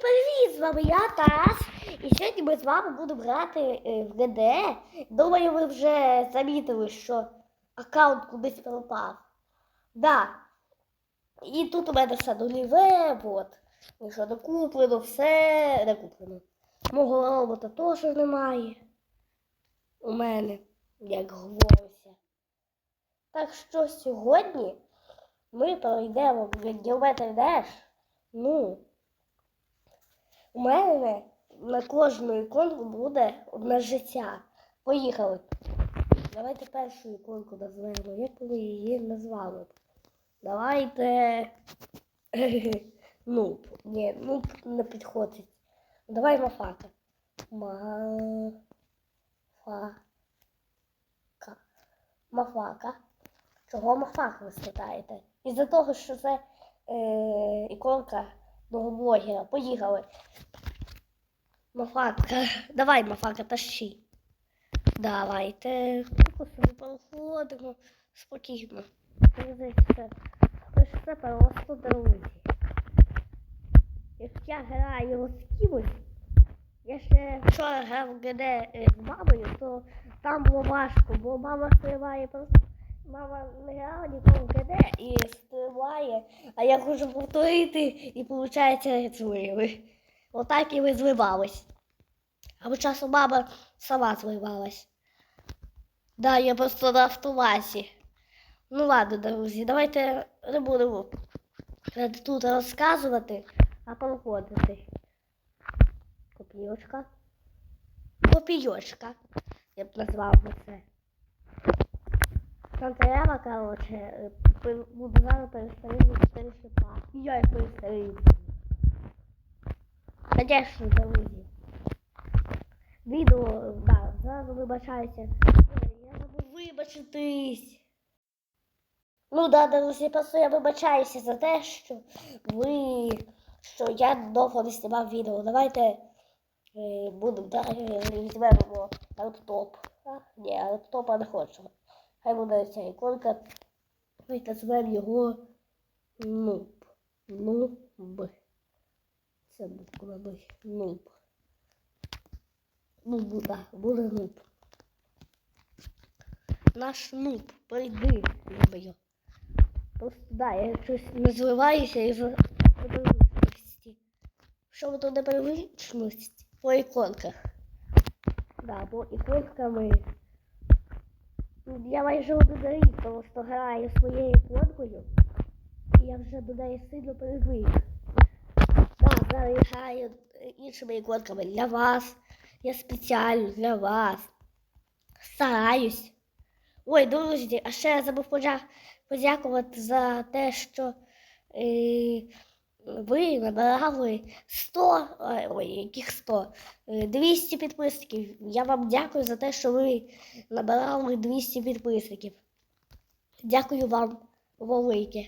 привіт! З вами я Тарас. І сьогодні ми з вами будемо грати е, в ГД. Думаю, ви вже замітили, що аккаунт кудись пропав. Да. І тут у мене все нульове, от. Нічого не куплено, все не куплено. Мого робота теж немає. У мене, як говориться. Так що сьогодні ми пройдемо в Geometry Dash. Ну, у мене на кожну іконку буде одне життя. Поїхали. Давайте першу іконку назвемо. Як ми її назвали? Давайте. Нуб. Ні, нуб не підходить. Давай мафака. Мафака. Мафака. Чого мафака ви спитаєте? Із-за того, що це е, іконка мого блогера. Поїхали. Мафака. Давай, Мафака, тащи. Давайте. Собі походимо. Спокійно. Здається, це просто друзі. Як я граю з кимось, я ще вчора грав в ГД з мамою, то там було важко, бо мама стрибає просто. Мама грала ніколи і стрибає, а я хочу повторити і виходить зливи. Отак і ви зливались. Або часом мама сама зливалась. Да, я просто на автоматі. Ну ладно, друзі, давайте не будемо тут розказувати, а проходити. Копійочка. Копійочка. Я б назвав би це. Там треба, короче, е, зараз перестарілити 4 шипа. І я їх перестарію. Конечно, друзі. Відео, да, зразу вибачаюся. Я забув вибачитись. Ну да, друзі, просто я вибачаюся за те, що ви, що я довго не знімав відео. Давайте е, будемо далі візьмемо лептоп. Ні, лептопа не хочу. Хай буде ця іконка. Давайте назвемо його нуб. Нуб. Це буква Б. Нуб. Ну, буде, буде нуб. Наш нуб, прийди, любий. Просто да, я щось не зливаюся і за непривичності. Що ви тут? По іконках. Да, по іконками. Я майже один рік просто граю своєю іконкою. І я вже до неї сильно привик. Да, зараз граю іншими іконками для вас. Я спеціально для вас. Стараюсь. Ой, друзі, а ще я забув подякувати за те, що е, ви набирали 100, ой, яких 100, Е, 200 підписників. Я вам дякую за те, що ви набирали 200 підписників. Дякую вам велике.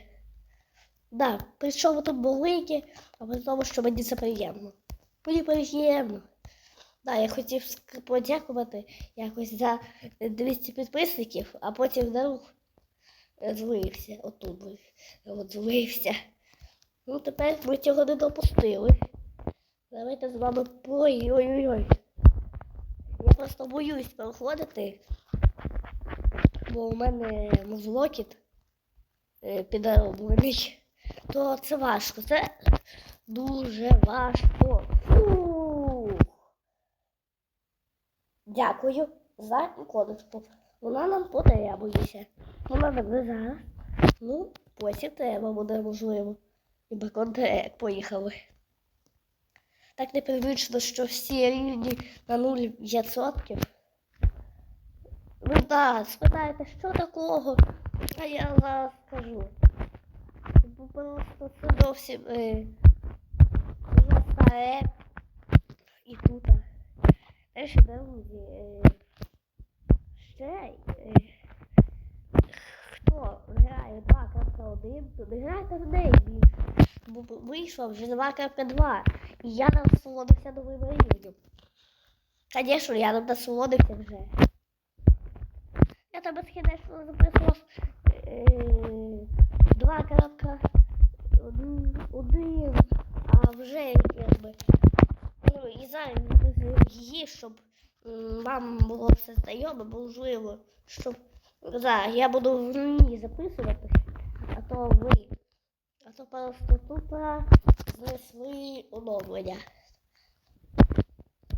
Да, прийшов тут велике, а при тому, що мені це приємно. Мені приємно. Да, я хотів подякувати якось за 200 підписників, а потім вдруг е, злився. Отут. От злився. Ну, тепер ми цього не допустили. Давайте з вами ой-ой-ой. Я просто боюсь проходити, бо у мене мозлокіт е, підроблений. То це важко. Це дуже важко. Фух. Дякую за іконочку. Вона нам потребується. Вона не зараз. Ну, потім треба буде можливо. І баконтрек поїхали. Так непривично, що всі рівні на 0%. Ну так, спитаєте, що такого? А я зараз скажу. Бо просто це зовсім е, старе. І тут. Теж друзі. Е, ще 2.1, то не грайте в неї більше. Бо вийшло вже 2.2. І я насолодився новим рівнем. Звісно, я не насолодився вже. Я там безкінечно записував е, 2.1, а вже якби щоб вам було все знайоме, можливо, щоб зараз я буду в ній записувати, то ви, а то просто тут знесли оновлення.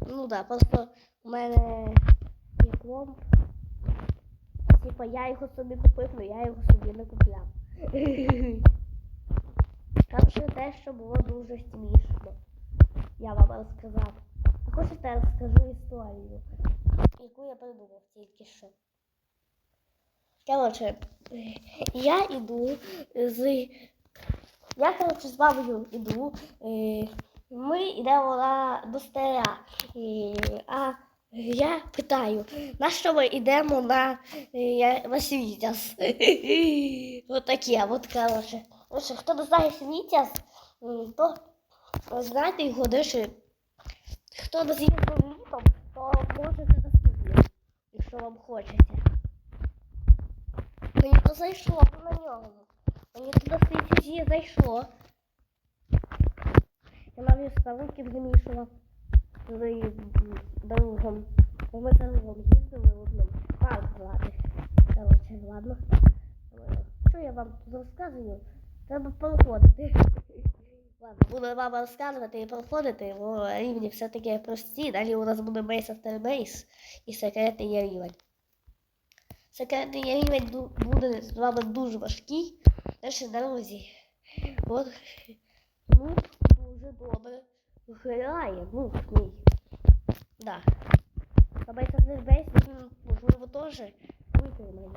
Ну да, просто у мене є комп. Типа я його собі купив, але я його собі не купляв. Там ще те, що було дуже смішно. Я вам розказав. А хочете розкажу історію, яку я придумав тільки що. Коротше, я йду з. Я, коротше, з бабою йду. е, Ми йдемо на до стара. Е, А я питаю, на що ми йдемо на, е, на Світязь? От таке, от коротше. Отже, хто не знає Світязь, м, то знаєте його дещо. Хто не з'їздив літом, то можете наступне, якщо вам хочеться. Мені то зайшло на ньому. Мені туди світязі зайшло. Я навіть старунки замішував з другом. Бо ми другом їздили одним. Парк звати. Коротше, ладно. Що я вам тут розказую? Треба проходити. Ладно, буду вам розказувати і проходити, бо рівні все-таки прості. Далі у нас буде бейс after бейс і секретний рівень. Секретний рівень буде з вами дуже важкий. Наші друзі. От ну, дуже добре грає, ну, мій. Да. Бейс after бейс, він, можливо, теж витримає.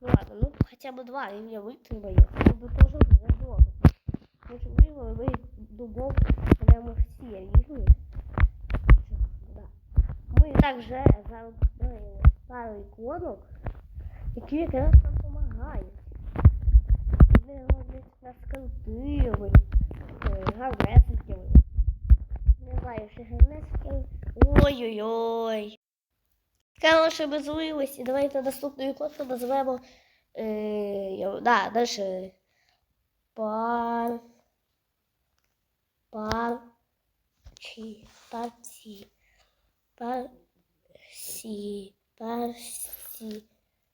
Ну ладно, ну хоча б два рівня витримає. Це буде теж вже добре. Можливо, ви дубов прямо всі рівні. Да. Ми і так вже заробили пару іконок, які якраз нам допомагають. Вони роблять нас крутими, е, гарнесенькими. Не знаю, що гарнесенькими. Ой-ой-ой. Коротше, безливості. Давайте наступну іконку назвемо. Е, да, дальше. Пар. Пар. Чи. Парці. Пар. Сі. Парсі.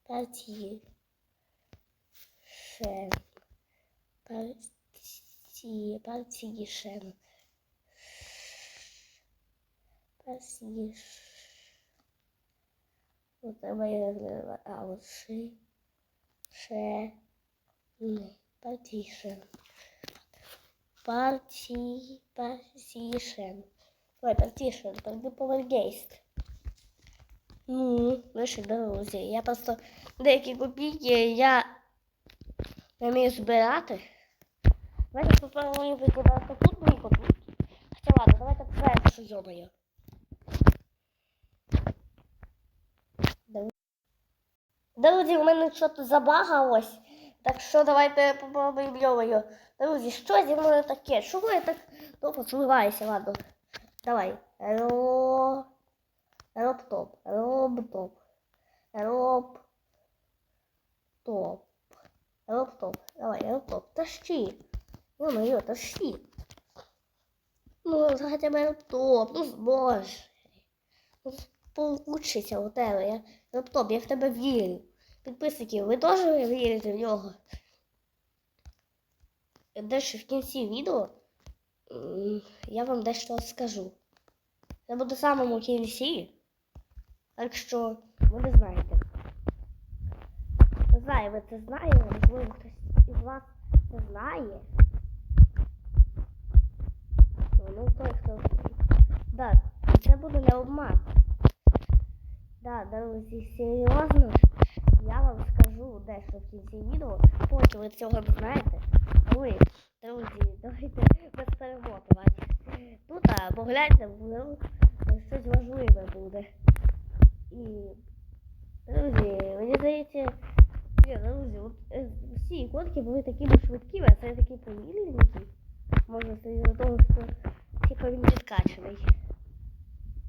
Парті. Шен. Парці. Партішен. Парсі. Вот это я знаю. А вот ши. Ше. Парті. Партішен. Ой, партішен. Тогда повергейст. Ну, наші друзі. Я просто деякі копійки я не вмію збирати. Давайте попробуємо викидати тут мої копійки. Хоча ладно, давайте першу йомаю. Друзі, у мене щось забагалось. Так що давайте попробуємо йомаю. Друзі, що зі мною таке? Чому я так довго зливаюся? Ладно. Давай. Ро... Роптоп. Роптоп. Роп. Топ. Роптоп. Давай, роптоп. Тащи. Ё-моё, тащи. Ну, хотя бы роптоп. Ну, зможеш. Ну, получиться у тебе. Я... Роптоп, я в тебе вірю. Підписники, ви теж вірите в нього? Дещо в кінці відео м, я вам дещо скажу. Це буде в самому кінці. Так що ви не знаєте. Не знаю, ви це знаєте, можливо, хтось із вас це знає. Ну, той, хто. Да, це буде не обман. Да, друзі, серйозно. Я вам скажу дещо в кінці відео, поки ви цього не знаєте. Ви, друзі, давайте без перемотувати. Тут, а, погляньте, щось важливе буде. І, друзі, мені здається, друзі, от, всі іконки були такими швидкими, а це такі повільненькі. Може, це із-за того, що типа він підкачаний.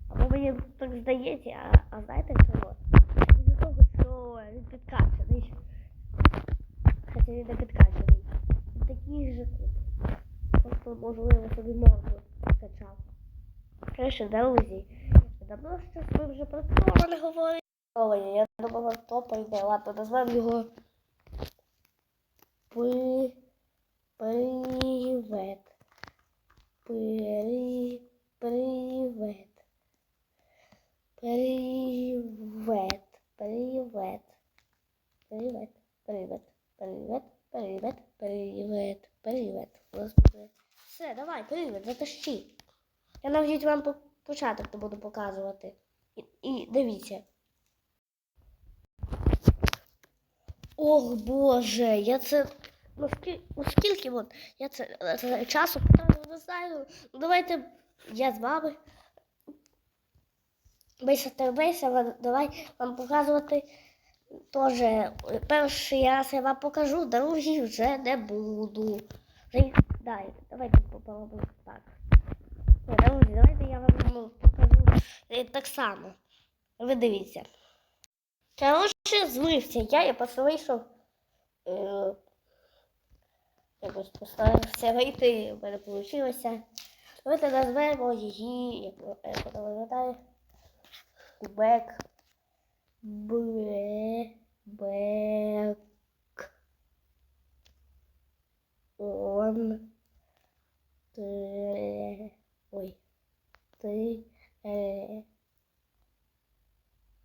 Або мені так здається, а, а знаєте чого? Із-за того, що він підкачаний. Хоча він не підкачаний. Такий же. Просто, можливо, собі морду скачав. Коротше, друзі, давно щось ми вже це не говорили. Ой, я думала, хто прийде. Ладно, назвемо його При... Привет. При... Привет. Привет. Привет. Привет. Привет. Привет. Привет. Привет. Привет. Господи. Все, давай, привіт, затащи. Я навіть вам початок не буду показувати. І, і дивіться. Ох Боже, я це. Ну, скільки, ну, скільки от, я це, це часу не знаю. Ну, давайте я з вами. Бийся тербийся, давай вам показувати теж. Перший раз я вам покажу, другий вже не буду. Вже, дай, давайте попробуємо так. Давайте я вам ну, покажу е, так само. Ви дивіться. Коротше, злився я, просто вийшов. Е, якось постарався вийти, в мене вийшло. Давайте назвемо її, як вона виглядає. Бек. Бе. Бек. Он. Те. Ой. Ти. Е.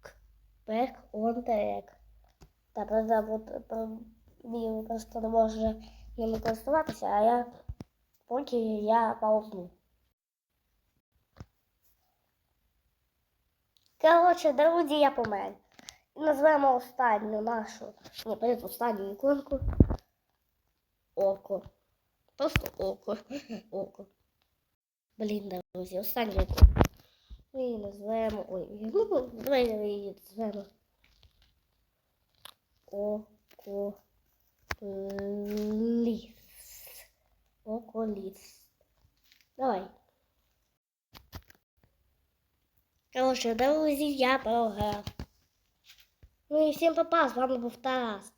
К. Бек. Он. Трек. Та правда, от е, він просто не може ними користуватися, а я поки я паузну. Коротше, друзі, я помер. І назвемо останню нашу, ні, перед останню іконку. Око. Просто око. Око. Блін, друзі, останню іконку. Ми її назвемо. Ой, ну, давайте ми її назвемо. Око. Ліс. Околіс. Давай. Короче, друзі, я програв. Ну і всім попав, з вами був Тарас.